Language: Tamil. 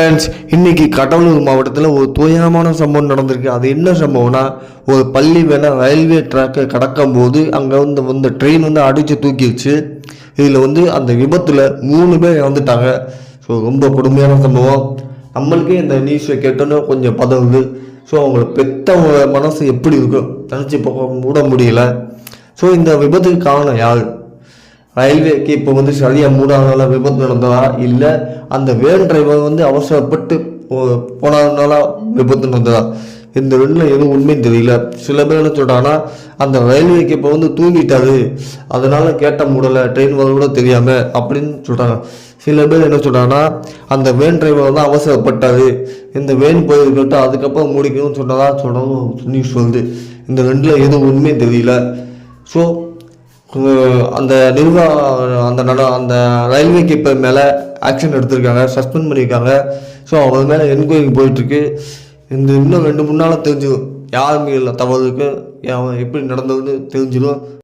ஃப்ரெண்ட்ஸ் இன்னைக்கு கடலூர் மாவட்டத்தில் ஒரு துயரமான சம்பவம் நடந்திருக்கு. அது என்ன சம்பவம்னா ஒரு பள்ளி வேலை ரயில்வே ட்ராக்கை கடக்கும் போது அங்கே வந்து வந்து ட்ரெயின் வந்து அடித்து தூக்கிடுச்சு. இதில் வந்து அந்த விபத்தில் மூணு பேர் இறந்துட்டாங்க. ஸோ ரொம்ப கொடுமையான சம்பவம். நம்மளுக்கே இந்த நியூஸை கேட்டோன்னே கொஞ்சம் பதவுது. ஸோ அவங்கள பெத்தவங்க மனசு எப்படி இருக்கும்? நினச்சி போக மூட முடியல. ஸோ இந்த விபத்துக்கு காரணம் யார்? ரயில்வேக்கு இப்போ வந்து சரியாக மூடாதனால விபத்து நடந்ததா இல்லை அந்த வேன் டிரைவர் வந்து அவசரப்பட்டு போ- போனதுனால விபத்து நடந்ததா? இந்த ரெண்டில் எதுவும் உண்மையும் தெரியல. சில பேர் என்ன சொல்கிறாங்கன்னா அந்த ரயில்வேக்கு இப்போ வந்து தூங்கிட்டாரு. அதனால கேட்ட மூடலை ட்ரெயின் வர கூட தெரியாமல் அப்படின்னு சொல்கிறாங்க சில பேர் என்ன சொல்கிறாங்கன்னா அந்த வேன் டிரைவர் வந்து அவசரப்பட்டாரு. இந்த வேன் போயிருக்கட்டும் அதுக்கப்புறம் முடிக்கணும்னு சொன்னதா சொல்கிறதும் நியூஸ் வந்து இந்த ரெண்டில் எதுவும் உண்மையும் தெரியல. ஸோ அந்த நிர்வாக அந்த நட அந்த ரயில்வே கீப்பர் மேலே ஆக்ஷன் எடுத்திருக்காங்க சஸ்பெண்ட் பண்ணியிருக்காங்க. ஸோ அவங்க மேலே என்கொயரி போயிட்டுருக்கு. இந்த இன்னும் ரெண்டு மூணு நாளாக தெரிஞ்சிடும் யார் இல்லை தவறுக்கு. எப்படி நடந்ததுன்னு தெரிஞ்சிடும்